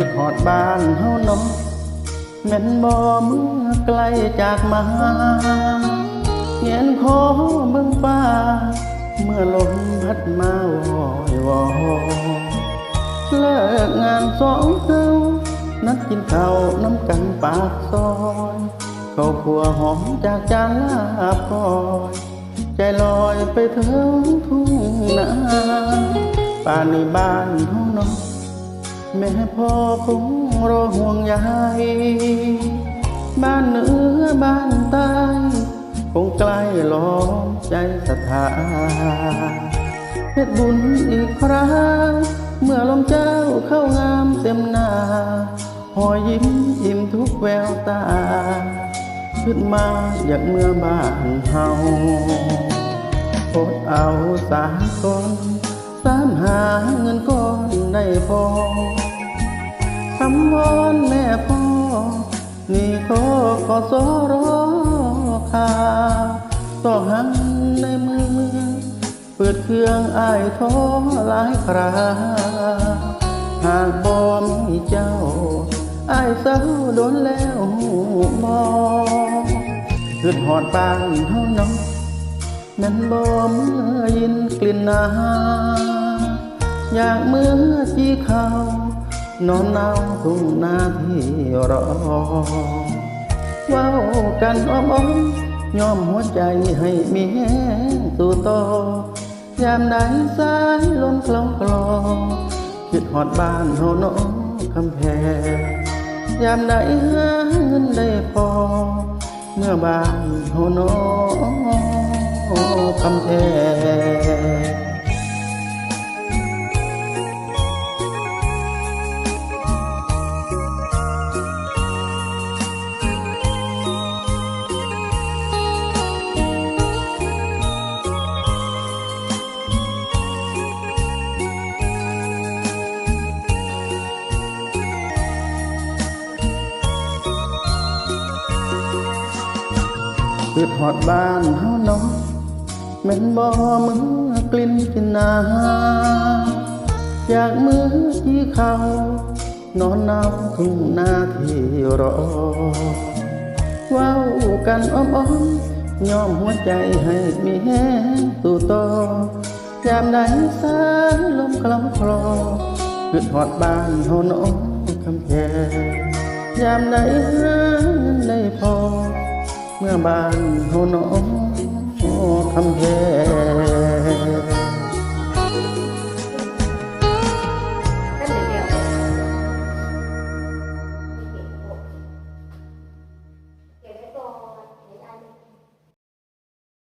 ิดหอดบ้านเฮาเนาะแม่นบ่เมื่อไกลจากมาเงียนคอเบิ่งฟ้า เมื่อลมพัดมาวอยวอเลิกงานสองเฮานัดกินข้าวน้ำกันปากซอยข้าวขัวหอมจากจานลาบคอยใจลอยไปถึงทุ่งนาป่านในบ้านเฮาเนาะ แม่พ่อคงรอห่วงใยบ้านเหนือบ้านใต้คงใกล้ล้อมใจศรัทธาเพชรบุญอีกครั้งเมื่อลมเจ้าเข้างามเต็มหน้าหอยยิ้มยิ้มทุกแววตา ขึ้นมาอยากเมื่อบ้านเฮาโพดเอาสามก้อน สามหาเงินก้อนได้พอคำวอนแม่พ่อ นี่ขอขอสอรอคาต่อหันในมือ เปิดเครื่องอ้ายท้อหลายครา หากบ่มีเจ้าอ้ายเศร้าโดนแล้วบ่ขึ้นหอดบานเฮาเนาะนั้นบ่เมื่อยินกลิ่นนา อยากเมื่อจีเขานอนเอาทุ่งนาที่รอว้ากันอ้อมอ้อมยอมหัวใจให้มีแห้งสู่ต่อยามใดสายลมคลองคลอคิดหอดบ้านเฮาเนาะคำแพงยามใดหาเงินได้พอ เมื่อบ้านเฮาเนาะคำแพง คือหอดบ้านเฮาเนาะแม่นบ่มือกลิ่นกินนาอยากมือที่เขานอนนาวทุ่งนาที่รอว้าวกันอ้อมอ้อมยอมหัวใจให้มีแห้งตู่ต่อยามใดสายลมกล่ำคลอคือหอดบ้านเฮาเนาะคำแพงยามใดหาเงินได้พอ เมื่อบานเฮาเนาะคำแพง